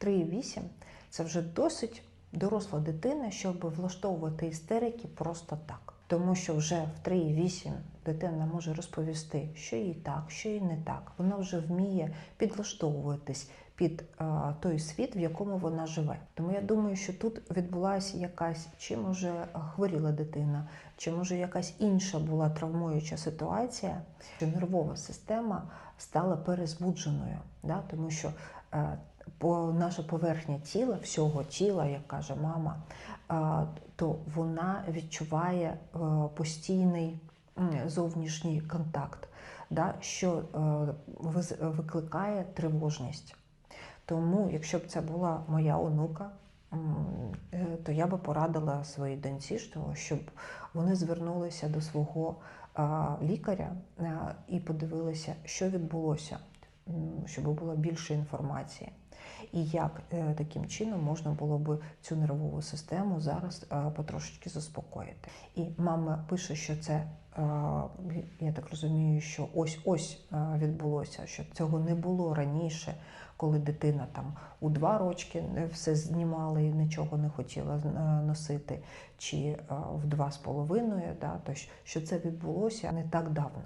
3,8 це вже досить доросла дитина, щоб влаштовувати істерики просто так. Тому що вже в 3,8 дитина може розповісти, що їй так, що їй не так. Вона вже вміє підлаштовуватись під е, той світ, в якому вона живе. Тому я думаю, що тут відбулася якась чи може хворіла дитина, чи може якась інша була травмуюча ситуація, що нервова система стала перезбудженою, да? тому що е, по наша поверхня тіла, всього тіла, як каже мама, то вона відчуває е, постійний зовнішній контакт, да? що е, викликає тривожність. Тому, якщо б це була моя онука, е, то я би порадила своїй доньці, щоб вони звернулися до свого лікаря і подивилися, що відбулося, щоб було більше інформації. І як е, таким чином можна було би цю нервову систему зараз е, потрошечки заспокоїти. І мама пише, що це, е, я так розумію, що ось ось е, відбулося, що цього не було раніше, коли дитина там у два рочки все знімала і нічого не хотіла носити, чи в два з половиною, да, то що це відбулося не так давно.